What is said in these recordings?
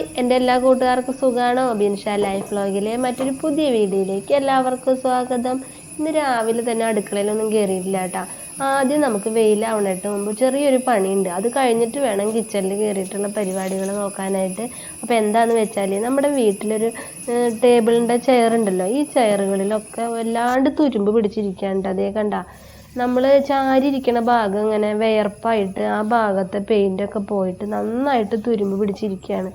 Hi എന്റെ എല്ലാ കൂട്ടുകാർക്കും സുഖമാണോ ബിൻഷ ലൈഫ് വ്ലോഗിലെ മറ്റൊരു പുതിയ വീഡിയോയിലേക്ക് എല്ലാവർക്കും സ്വാഗതം. ഇന്ന് രാവിലെ തന്നെ അടുക്കളയിലൊന്നും കയറിയിട്ടില്ല കേട്ടോ. ആദ്യം നമുക്ക് വെയിലാവണേട്ട് മുമ്പ് ചെറിയൊരു പണിയുണ്ട്. അത് കഴിഞ്ഞിട്ട് വേണം കിച്ചണിൽ കയറിയിട്ടുള്ള പരിപാടികൾ നോക്കാനായിട്ട്. അപ്പോൾ എന്താണെന്ന് വെച്ചാൽ നമ്മുടെ വീട്ടിലൊരു ടേബിളിന്റെ ചെയർ ഉണ്ടല്ലോ. ഈ ചെയറുകളിലൊക്കെ വല്ലാണ്ട് തുരുമ്പ് പിടിച്ചിരിക്കാണ്ട് അതേ കണ്ട. നമ്മൾ ചാരിയിരിക്കണ ഭാഗം ഇങ്ങനെ വിയർപ്പായിട്ട് ആ ഭാഗത്തെ പെയിന്റൊക്കെ പോയിട്ട് നന്നായിട്ട് തുരുമ്പ് പിടിച്ചിരിക്കുകയാണ്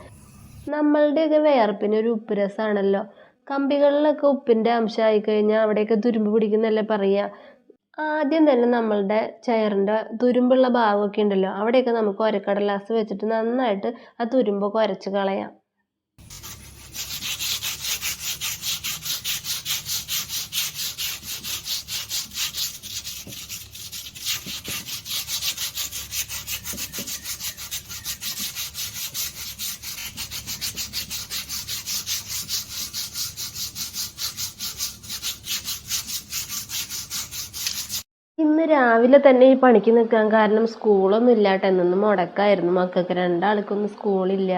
നമ്മളുടെയൊക്കെ വിയർപ്പിന് ഒരു ഉപ്പ് രസമാണല്ലോ കമ്പികളിലൊക്കെ ഉപ്പിന്റെ അംശമായി കഴിഞ്ഞാൽ അവിടെയൊക്കെ തുരുമ്പ് പിടിക്കുന്നല്ലേ പറയുക ആദ്യം തന്നെ നമ്മളുടെ ചെയറിന്റെ തുരുമ്പുള്ള ഭാഗമൊക്കെ ഉണ്ടല്ലോ അവിടെയൊക്കെ നമുക്ക് ഒരക്കടലാസ് വെച്ചിട്ട് നന്നായിട്ട് ആ തുരുമ്പൊക്കെ ഉരച്ച് കളയാം. രാവിലെ തന്നെ ഈ പണിക്ക് നിൽക്കാൻ കാരണം സ്കൂളൊന്നും ഇല്ല കേട്ടോ എന്നൊന്നും മുടക്കായിരുന്നു മക്കൾക്ക്. രണ്ടാൾക്കൊന്നും സ്കൂളില്ല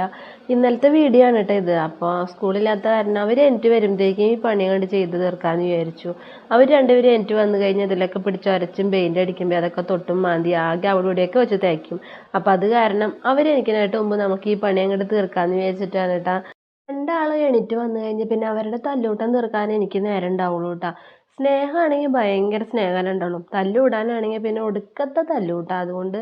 ഇന്നലത്തെ വീഡിയോ ആണ് കേട്ടോ ഇത്. അപ്പോൾ സ്കൂളില്ലാത്ത കാരണം അവർ എനിക്ക് വരുമ്പോഴത്തേക്കും ഈ പണി കണ്ട് ചെയ്ത് തീർക്കാമെന്ന് വിചാരിച്ചു. അവർ രണ്ടുപേരും എനിക്ക് വന്നു കഴിഞ്ഞാൽ ഇതിലൊക്കെ പിടിച്ച് അരച്ചും പെയിന്റ് അടിക്കുമ്പോൾ അതൊക്കെ തൊട്ടും മാന്തി. ആകെ അവിടെ ഇവിടെയൊക്കെ വെച്ച് തേക്കും. അപ്പോൾ അത് കാരണം അവരെനിക്കിനായിട്ട് മുമ്പ് നമുക്ക് ഈ പണി അങ്ങോട്ട് തീർക്കാമെന്ന് വിചാരിച്ചിട്ടാണ് കേട്ടോ രണ്ടാളും എണീറ്റ് വന്നു കഴിഞ്ഞാൽ പിന്നെ അവരുടെ തല്ലൂട്ടം തീർക്കാൻ എനിക്ക് നേരം ഉണ്ടാവുള്ളൂ കേട്ടോ സ്നേഹമാണെങ്കിൽ ഭയങ്കര സ്നേഹം ഉണ്ടാവുള്ളൂ തല്ലുകൂടാനാണെങ്കിൽ പിന്നെ ഒടുക്കത്തെ തല്ലൂട്ടാ. അതുകൊണ്ട്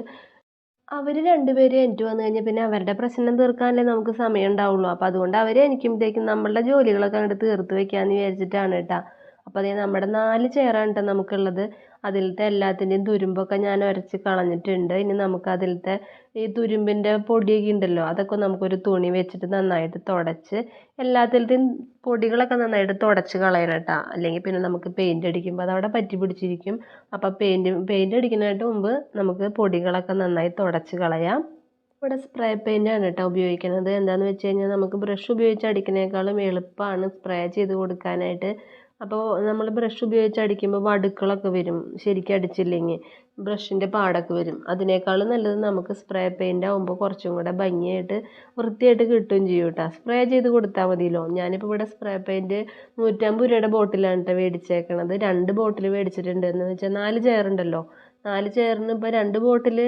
അവർ രണ്ടുപേരും എനിക്ക് വന്നു കഴിഞ്ഞാൽ പിന്നെ അവരുടെ പ്രശ്നം തീർക്കാനല്ലേ നമുക്ക് സമയം ഉണ്ടാവുള്ളൂ അപ്പോൾ അതുകൊണ്ട് അവർ എനിക്കുമ്പോഴത്തേക്കും നമ്മളുടെ ജോലികളൊക്കെ അങ്ങോട്ട് തീർത്ത് വെക്കാമെന്ന് വിചാരിച്ചിട്ടാണ് കേട്ടോ. അപ്പോൾ അതേ നമ്മുടെ നാല് ചെയറാണ് കേട്ടോ നമുക്കുള്ളത്. അതിലത്തെ എല്ലാത്തിന്റെയും തുരുമ്പൊക്കെ ഞാൻ ഉരച്ച് കളഞ്ഞിട്ടുണ്ട്. ഇനി നമുക്ക് അതിലത്തെ ഈ തുരുമ്പിന്റെ പൊടിയൊക്കെ ഉണ്ടല്ലോ അതൊക്കെ നമുക്കൊരു തുണി വെച്ചിട്ട് നന്നായിട്ട് തുടച്ച് എല്ലാത്തിലത്തെയും പൊടികളൊക്കെ നന്നായിട്ട് തുടച്ച് കളയണം കേട്ടോ അല്ലെങ്കിൽ പിന്നെ നമുക്ക് പെയിന്റ് അടിക്കുമ്പോൾ അതവിടെ പറ്റി പിടിച്ചിരിക്കും. അപ്പോൾ പെയിന്റ് പെയിന്റ് അടിക്കുന്നതിന് മുമ്പ് നമുക്ക് പൊടികളൊക്കെ നന്നായി തുടച്ച് കളയാം. ഇവിടെ സ്പ്രേ പെയിന്റാണ് കേട്ടോ ഉപയോഗിക്കുന്നത്. എന്താണെന്ന് വെച്ച് കഴിഞ്ഞാൽ നമുക്ക് ബ്രഷ് ഉപയോഗിച്ച് അടിക്കുന്നതിനേക്കാളും എളുപ്പമാണ് സ്പ്രേ ചെയ്ത് കൊടുക്കാനായിട്ട്. അപ്പോൾ നമ്മൾ ബ്രഷ് ഉപയോഗിച്ച് അടിക്കുമ്പോൾ വടുക്കളൊക്കെ വരും ശരിക്കും അടിച്ചില്ലെങ്കിൽ ബ്രഷിന്റെ പാടൊക്കെ വരും. അതിനേക്കാളും നല്ലത് നമുക്ക് സ്പ്രേ പെയിന്റ് ആകുമ്പോൾ കുറച്ചും കൂടെ ഭംഗിയായിട്ട് വൃത്തിയായിട്ട് കിട്ടുകയും ചെയ്യും കേട്ടോ സ്പ്രേ ചെയ്ത് കൊടുത്താൽ മതിയല്ലോ. ഞാനിപ്പോൾ ഇവിടെ സ്പ്രേ പെയിന്റ് നൂറ്റമ്പത് രൂപയുടെ ബോട്ടിലാണ് കേട്ടോ മേടിച്ചേക്കണത്. രണ്ട് ബോട്ടിൽ മേടിച്ചിട്ടുണ്ട്. എന്ന് വെച്ചാൽ നാല് ചെയറുണ്ടല്ലോ നാല് ചെയറിന് ഇപ്പോൾ രണ്ട് ബോട്ടിൽ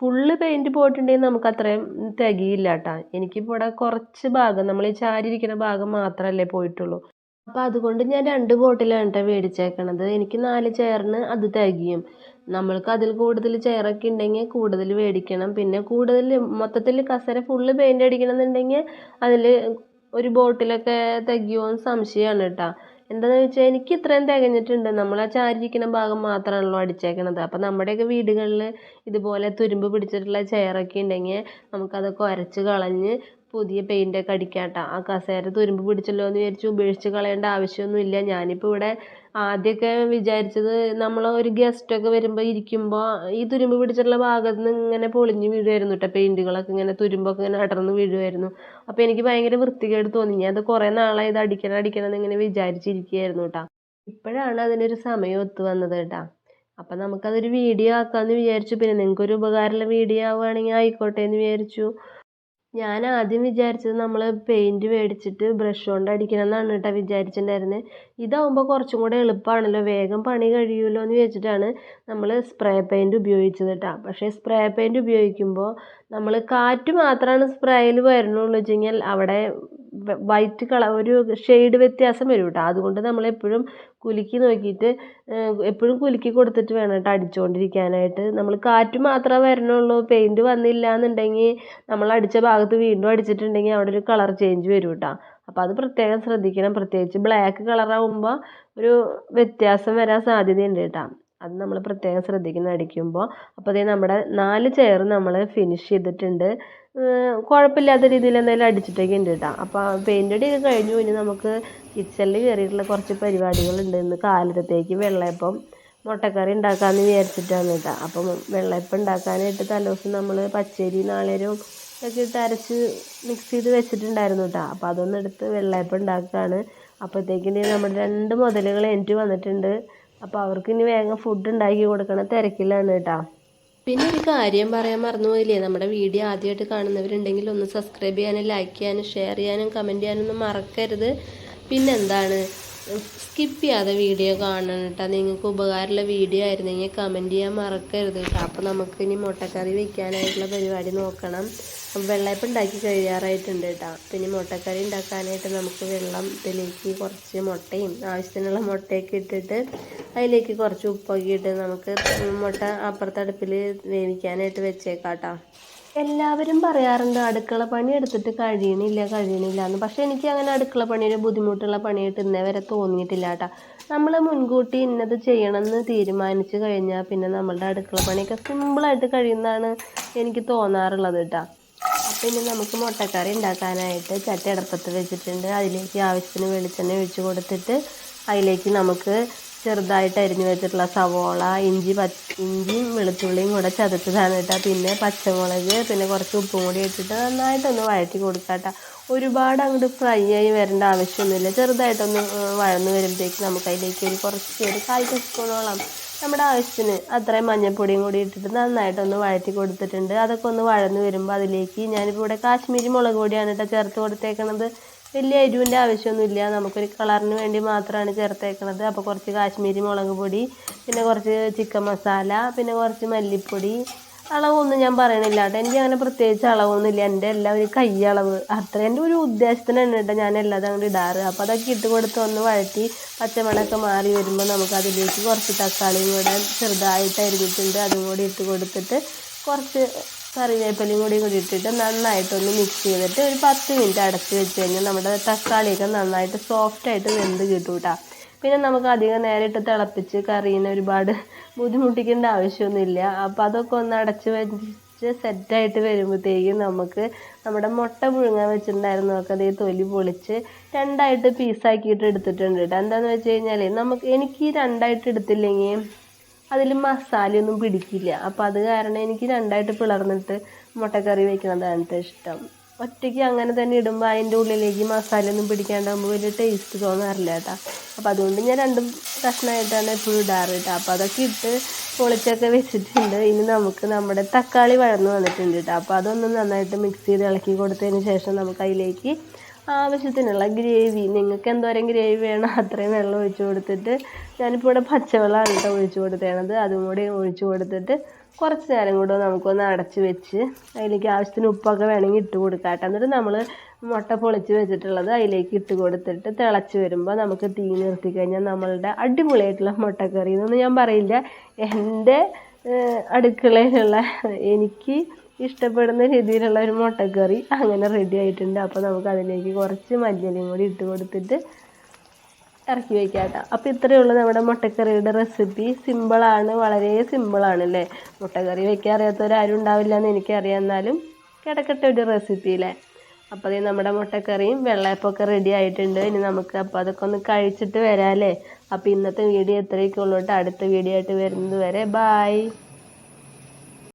ഫുള്ള് പെയിന്റ് പോയിട്ടുണ്ടെങ്കിൽ നമുക്ക് അത്രയും തികയില്ല കേട്ടോ എനിക്കിപ്പോൾ ഇവിടെ കുറച്ച് ഭാഗം നമ്മൾ ഈ ചാരിയിരിക്കുന്ന ഭാഗം മാത്രമല്ലേ പോയിട്ടുള്ളൂ. അപ്പോൾ അതുകൊണ്ട് ഞാൻ രണ്ട് ബോട്ടിലാണ് കേട്ടോ മേടിച്ചേക്കണത്. എനിക്ക് നാല് ചെയറിന് അത് തികയും. നമ്മൾക്ക് അതിൽ കൂടുതൽ ചെയറൊക്കെ ഉണ്ടെങ്കിൽ കൂടുതൽ മേടിക്കണം. പിന്നെ കൂടുതൽ മൊത്തത്തിൽ കസേര ഫുള്ള് പെയിന്റ് അടിക്കണം എന്നുണ്ടെങ്കിൽ അതിൽ ഒരു ബോട്ടിലൊക്കെ തികയുമോ എന്ന് സംശയമാണ് കേട്ടോ എന്താണെന്ന് വെച്ചാൽ എനിക്ക് ഇത്രയും തികഞ്ഞിട്ടുണ്ട്. നമ്മൾ ആ ചാരിയിരിക്കുന്ന ഭാഗം മാത്രമാണല്ലോ അടിച്ചേക്കണത്. അപ്പോൾ നമ്മുടെയൊക്കെ വീടുകളിൽ ഇതുപോലെ തുരുമ്പ് പിടിച്ചിട്ടുള്ള ചെയറൊക്കെ ഉണ്ടെങ്കിൽ നമുക്കതൊക്കെ ഉരച്ച് കളഞ്ഞ് പുതിയ പെയിന്റൊക്കെ അടിക്കാട്ടോ. ആ കസേര തുരുമ്പ് പിടിച്ചല്ലോ എന്ന് വിചാരിച്ച് ഉപേക്ഷിച്ച് കളയേണ്ട ആവശ്യമൊന്നുമില്ല ഞാനിപ്പോൾ ഇവിടെ ആദ്യമൊക്കെ വിചാരിച്ചത് നമ്മൾ ഒരു ഗസ്റ്റൊക്കെ വരുമ്പോൾ ഇരിക്കുമ്പോൾ ഈ തുരുമ്പ് പിടിച്ചിട്ടുള്ള ഭാഗത്ത് നിന്ന് ഇങ്ങനെ പൊളിഞ്ഞ് വീഴുമായിരുന്നു കേട്ടോ പെയിന്റുകളൊക്കെ ഇങ്ങനെ തുരുമ്പൊക്കെ ഇങ്ങനെ അടർന്ന് വീഴുമായിരുന്നു അപ്പോൾ എനിക്ക് ഭയങ്കര വൃത്തികേട് തോന്നി. ഞാൻ അത് കുറേ നാളായി ഇത് അടിക്കണം അടിക്കണം എന്നിങ്ങനെ വിചാരിച്ചിരിക്കുകയായിരുന്നു കേട്ടോ ഇപ്പോഴാണ് അതിനൊരു സമയം ഒത്തു വന്നത് കേട്ടോ അപ്പം നമുക്കതൊരു വീഡിയോ ആക്കാമെന്ന് വിചാരിച്ചു. പിന്നെ നിങ്ങൾക്കൊരു ഉപകാരമുള്ള വീഡിയോ ആവുകയാണെങ്കിൽ ആയിക്കോട്ടെ എന്ന് വിചാരിച്ചു. ഞാൻ ആദ്യം വിചാരിച്ചത് നമ്മൾ പെയിന്റ് മേടിച്ചിട്ട് ബ്രഷ് കൊണ്ട് അടിക്കണം എന്നാണ് കേട്ടോ വിചാരിച്ചിട്ടുണ്ടായിരുന്നത് ഇതാവുമ്പോൾ കുറച്ചും കൂടെ എളുപ്പമാണല്ലോ വേഗം പണി കഴിയുമല്ലോ എന്ന് വെച്ചിട്ടാണ് നമ്മൾ സ്പ്രേ പെയിന്റ് ഉപയോഗിച്ചത് കേട്ടോ. പക്ഷേ സ്പ്രേ പെയിന്റ് ഉപയോഗിക്കുമ്പോൾ നമ്മൾ കാറ്റ് മാത്രമാണ് സ്പ്രേയിൽ വരുന്നുള്ളൂ വെച്ച് കഴിഞ്ഞാൽ അവിടെ വൈറ്റ് കളർ ഒരു ഷെയ്ഡ് വ്യത്യാസം വരും കേട്ടോ അതുകൊണ്ട് നമ്മൾ എപ്പോഴും കുലുക്കി നോക്കിയിട്ട് എപ്പോഴും കുലുക്കി കൊടുത്തിട്ട് വേണം കേട്ടോ അടിച്ചുകൊണ്ടിരിക്കാനായിട്ട് നമ്മൾ കാറ്റ് മാത്രമേ വരണുള്ളൂ. പെയിന്റ് വന്നില്ല എന്നുണ്ടെങ്കിൽ നമ്മൾ അടിച്ച ഭാഗത്ത് വീണ്ടും അടിച്ചിട്ടുണ്ടെങ്കിൽ അവിടെ ഒരു കളർ ചേഞ്ച് വരും കേട്ടോ. അപ്പോൾ അത് പ്രത്യേകം ശ്രദ്ധിക്കണം. പ്രത്യേകിച്ച് ബ്ലാക്ക് കളറാകുമ്പോൾ ഒരു വ്യത്യാസം വരാൻ സാധ്യതയുണ്ട് കേട്ടോ. അത് നമ്മൾ പ്രത്യേകം ശ്രദ്ധിക്കണം അടിക്കുമ്പോൾ അപ്പോൾ അതേ നമ്മുടെ നാല് ചെയർ നമ്മൾ ഫിനിഷ് ചെയ്തിട്ടുണ്ട്. കുഴപ്പമില്ലാത്ത രീതിയിൽ എന്തായാലും അടിച്ചിട്ടൊക്കെ ഉണ്ട് കേട്ടോ അപ്പോൾ പെയിന്റ് അടി കഴിഞ്ഞു. ഇനി നമുക്ക് കിച്ചണിൽ കയറിയിട്ടുള്ള കുറച്ച് പരിപാടികളുണ്ട്. ഇന്ന് കാലത്തേക്ക് വെള്ളയപ്പം മുട്ടക്കറി ഉണ്ടാക്കാമെന്ന് വിചാരിച്ചിട്ടാണ് കേട്ടോ അപ്പം വെള്ളയപ്പം ഉണ്ടാക്കാനായിട്ട് തലേദിവസം നമ്മൾ പച്ചരി നാളേരും ഒക്കെ ഇട്ട് അരച്ച് മിക്സ് ചെയ്ത് വെച്ചിട്ടുണ്ടായിരുന്നു കേട്ടോ അപ്പോൾ അതൊന്നെടുത്ത് വെള്ളയപ്പം ഉണ്ടാക്കുകയാണ് അപ്പോഴത്തേക്കിന് നമ്മുടെ രണ്ട് മുതലുകൾ എനിക്ക് വന്നിട്ടുണ്ട്. അപ്പോൾ അവർക്ക് ഇനി വേഗം ഫുഡ് ഉണ്ടാക്കി കൊടുക്കണ തിരക്കിലാണ് കേട്ടോ. പിന്നെ ഒരു കാര്യം പറയാൻ മറന്നുപോയില്ലേ? നമ്മുടെ വീഡിയോ ആദ്യമായിട്ട് കാണുന്നവരുണ്ടെങ്കിൽ ഒന്ന് സബ്സ്ക്രൈബ് ചെയ്യാനും ലൈക്ക് ചെയ്യാനും ഷെയർ ചെയ്യാനും കമന്റ് ചെയ്യാനും ഒന്നും മറക്കരുത്. പിന്നെന്താണ്? സ്കിപ്പ് ചെയ്യാതെ വീഡിയോ കാണണം കേട്ടോ. നിങ്ങൾക്ക് ഉപകാരമുള്ള വീഡിയോ ആയിരുന്നെങ്കിൽ കമന്റ് ചെയ്യാൻ മറക്കരുത് കേട്ടോ. അപ്പോൾ നമുക്ക് ഇനി മുട്ടക്കറി വെക്കാനായിട്ടുള്ള പരിപാടി നോക്കണം. വെള്ളയപ്പം ഉണ്ടാക്കി കഴിയാറായിട്ടുണ്ട് കേട്ടോ. പിന്നെ മുട്ടക്കറി ഉണ്ടാക്കാനായിട്ട് നമുക്ക് വെള്ളം വെള്ളത്തിലേക്ക് കുറച്ച് മുട്ടയും ആവശ്യത്തിനുള്ള മുട്ടയൊക്കെ ഇട്ടിട്ട് അതിലേക്ക് കുറച്ച് ഉപ്പൊക്കെ ഇട്ട് നമുക്ക് മുട്ട അപ്പുറത്തടുപ്പിൽ വേവിക്കാനായിട്ട് വെച്ചേക്കാം കേട്ടോ. എല്ലാവരും പറയാറുണ്ട് അടുക്കള പണി എടുത്തിട്ട് കഴിയണില്ല കഴിയണില്ല എന്ന്. പക്ഷേ എനിക്ക് അങ്ങനെ അടുക്കള പണിയുടെ ബുദ്ധിമുട്ടുള്ള പണിയായിട്ട് ഇന്നേ വരെ തോന്നിയിട്ടില്ല കേട്ടോ. നമ്മൾ മുൻകൂട്ടി ഇന്നത് ചെയ്യണമെന്ന് തീരുമാനിച്ചു കഴിഞ്ഞാൽ പിന്നെ നമ്മളുടെ അടുക്കള പണിയൊക്കെ സിമ്പിളായിട്ട് കഴിയുന്നതാണ് എനിക്ക് തോന്നാറുള്ളത് കേട്ടോ. പിന്നെ നമുക്ക് മുട്ടക്കറി ഉണ്ടാക്കാനായിട്ട് ചട്ടി അടുപ്പത്ത് വെച്ചിട്ടുണ്ട്. അതിലേക്ക് ആവശ്യത്തിന് വെളിച്ചെണ്ണ ഒഴിച്ച് കൊടുത്തിട്ട് അതിലേക്ക് നമുക്ക് ചെറുതായിട്ട് അരിഞ്ഞു വെച്ചിട്ടുള്ള സവോള ഇഞ്ചി ഇഞ്ചിയും വെളുത്തുള്ളിയും കൂടെ ചതച്ചതാണ് കേട്ടോ. പിന്നെ പച്ചമുളക് പിന്നെ കുറച്ച് ഉപ്പും കൂടി ഇട്ടിട്ട് നന്നായിട്ടൊന്ന് വഴറ്റി കൊടുക്കാം കേട്ടോ. ഒരുപാട് അങ്ങോട്ട് ഫ്രൈ ആയി വരേണ്ട ആവശ്യമൊന്നുമില്ല. ചെറുതായിട്ടൊന്ന് വഴന്ന് വരുമ്പോഴേക്കും നമുക്ക് അതിലേക്ക് ഒരു കുറച്ച് ഒരു കാൽ ടീസ്പൂണോളം നമ്മുടെ ആവശ്യത്തിന് അത്രയും മഞ്ഞൾപ്പൊടിയും കൂടി ഇട്ടിട്ട് നന്നായിട്ടൊന്ന് വഴറ്റി കൊടുത്തിട്ടുണ്ട്. അതൊക്കെ ഒന്ന് വഴന്ന് വരുമ്പോൾ അതിലേക്ക് ഞാനിപ്പോൾ ഇവിടെ കാശ്മീരി മുളക് പൊടിയാണ് കേട്ടോ ചേർത്ത് കൊടുത്തേക്കണത്. വലിയ എരിവിന്റെ ആവശ്യമൊന്നുമില്ല. നമുക്കൊരു കളറിന് വേണ്ടി മാത്രമാണ് ചേർത്തേക്കുന്നത് അപ്പോൾ കുറച്ച് കാശ്മീരി മുളക് പൊടി പിന്നെ കുറച്ച് ചിക്കൻ മസാല പിന്നെ കുറച്ച് മല്ലിപ്പൊടി. അളവൊന്നും ഞാൻ പറയണില്ല കേട്ടോ. എനിക്ക് അങ്ങനെ പ്രത്യേകിച്ച് അളവൊന്നുമില്ല. എന്റെ എല്ലാം ഒരു കൈ അളവ്. അത്ര എന്റെ ഒരു ഉദ്ദേശത്തിനാണ് കേട്ടോ ഞാൻ എല്ലാം അങ്ങോട്ട് ഇടാറ്. അപ്പോൾ അതൊക്കെ ഇട്ട് കൊടുത്ത് ഒന്ന് വഴറ്റി പച്ചമുളകൊക്കെ മാറി വരുമ്പോൾ നമുക്ക് അതിലേക്ക് കുറച്ച് തക്കാളിയും കൂടെ ചെറുതായിട്ട് അരിഞ്ഞിട്ടുണ്ട് അതും കൂടി ഇട്ട് കൊടുത്തിട്ട് കുറച്ച് കറിവേപ്പിലയും കൂടി കൂടി ഇട്ടിട്ട് നന്നായിട്ടൊന്ന് മിക്സ് ചെയ്തിട്ട് ഒരു പത്ത് മിനിറ്റ് അടച്ച് വെച്ച് കഴിഞ്ഞാൽ നമ്മുടെ തക്കാളിയൊക്കെ നന്നായിട്ട് സോഫ്റ്റായിട്ട് വെന്ത് കിട്ടും കേട്ടോ പിന്നെ നമുക്ക് അധികം നേരം ഇട്ട് തിളപ്പിച്ച് കറീനെ ഒരുപാട് ബുദ്ധിമുട്ടിക്കേണ്ട ആവശ്യമൊന്നുമില്ല. അപ്പോൾ അതൊക്കെ ഒന്ന് അടച്ച് വെച്ച് സെറ്റായിട്ട് വരുമ്പോഴത്തേക്കും നമുക്ക് നമ്മുടെ മുട്ട പുഴുങ്ങാൻ വെച്ചിട്ടുണ്ടായിരുന്നു. നമുക്ക് അതേ തൊലി പൊളിച്ച് രണ്ടായിട്ട് പീസാക്കിയിട്ട് എടുത്തിട്ടുണ്ട് കേട്ടോ എന്താണെന്ന് വെച്ച് കഴിഞ്ഞാൽ നമുക്ക് എനിക്ക് രണ്ടായിട്ട് എടുത്തില്ലെങ്കിൽ അതിൽ മസാലയൊന്നും പിടിക്കില്ല. അപ്പം അത് കാരണം എനിക്ക് രണ്ടായിട്ട് പിളർന്നിട്ട് മുട്ടക്കറി വെക്കുന്നതാണ് ട്ടോ ഇഷ്ടം. ഒറ്റയ്ക്ക് അങ്ങനെ തന്നെ ഇടുമ്പോൾ അതിന്റെ ഉള്ളിലേക്ക് മസാലയൊന്നും പിടിക്കാണ്ടാകുമ്പോൾ വലിയ ടേസ്റ്റ് തോന്നാറില്ല കേട്ടോ. അപ്പോൾ അതുകൊണ്ട് ഞാൻ രണ്ടും കഷ്ണമായിട്ടാണ് എപ്പോഴും ഇടാറ് കേട്ടോ. അപ്പോൾ അതൊക്കെ ഇട്ട് പൊളിച്ചൊക്കെ വെച്ചിട്ടുണ്ട്. ഇനി നമുക്ക് നമ്മുടെ തക്കാളി വഴന്ന് വന്നിട്ടുണ്ട് കേട്ടോ. അപ്പോൾ അതൊന്ന് നന്നായിട്ട് മിക്സ് ചെയ്ത് ഇളക്കി കൊടുത്തതിന് ശേഷം നമുക്ക് അതിലേക്ക് ആവശ്യത്തിനുള്ള ഗ്രേവി. നിങ്ങൾക്ക് എന്തോരം ഗ്രേവി വേണം അത്രയും വെള്ളം ഒഴിച്ച് കൊടുത്തിട്ട് ഞാനിപ്പോൾ ഇവിടെ പച്ചവെള്ളമാണ് കേട്ടോ ഒഴിച്ച് കൊടുത്തേണത്. അതും കൂടി ഒഴിച്ച് കൊടുത്തിട്ട് കുറച്ച് നേരം കൂടെ നമുക്കൊന്ന് അടച്ച് വെച്ച് അതിലേക്ക് ആവശ്യത്തിന് ഉപ്പൊക്കെ വേണമെങ്കിൽ ഇട്ട് കൊടുക്കാം കേട്ടോ. എന്നിട്ട് നമ്മൾ മുട്ട പൊളിച്ച് വെച്ചിട്ടുള്ളത് അതിലേക്ക് ഇട്ട് കൊടുത്തിട്ട് തിളച്ച് വരുമ്പോൾ നമുക്ക് തീ നിർത്തി കഴിഞ്ഞാൽ നമ്മളുടെ അടിപൊളിയായിട്ടുള്ള മുട്ടക്കറി. എന്നൊന്നും ഞാൻ പറയില്ല. എന്റെ അടുക്കളയിലുള്ള എനിക്ക് ഇഷ്ടപ്പെടുന്ന രീതിയിലുള്ള ഒരു മുട്ടക്കറി അങ്ങനെ റെഡി ആയിട്ടുണ്ട്. അപ്പോൾ നമുക്ക് അതിലേക്ക് കുറച്ച് മല്ലിയിലയും കൂടി ഇട്ട് കൊടുത്തിട്ട് ഇറക്കി വയ്ക്കാം കേട്ടോ. അപ്പോൾ ഇത്രയേ ഉള്ളൂ നമ്മുടെ മുട്ടക്കറിയുടെ റെസിപ്പി സിമ്പിളാണ് വളരെ സിമ്പിളാണ് അല്ലേ? മുട്ടക്കറി വയ്ക്കാൻ അറിയാത്തവരാരും ഉണ്ടാവില്ല എന്ന് എനിക്കറിയാം. എന്നാലും കിടക്കട്ടെ ഒരു റെസിപ്പി അല്ലേ അപ്പോൾ അതേ നമ്മുടെ മുട്ടക്കറിയും വെള്ളയപ്പമൊക്കെ റെഡി ആയിട്ടുണ്ട്. ഇനി നമുക്ക് അപ്പോൾ അതൊക്കെ ഒന്ന് കഴിച്ചിട്ട് വരാം അല്ലേ? അപ്പോൾ ഇന്നത്തെ വീഡിയോ ഇത്രയൊക്കെ ഉള്ളൂ അടുത്ത വീഡിയോ ആയിട്ട് വരുന്നത് വരെ. ബായ്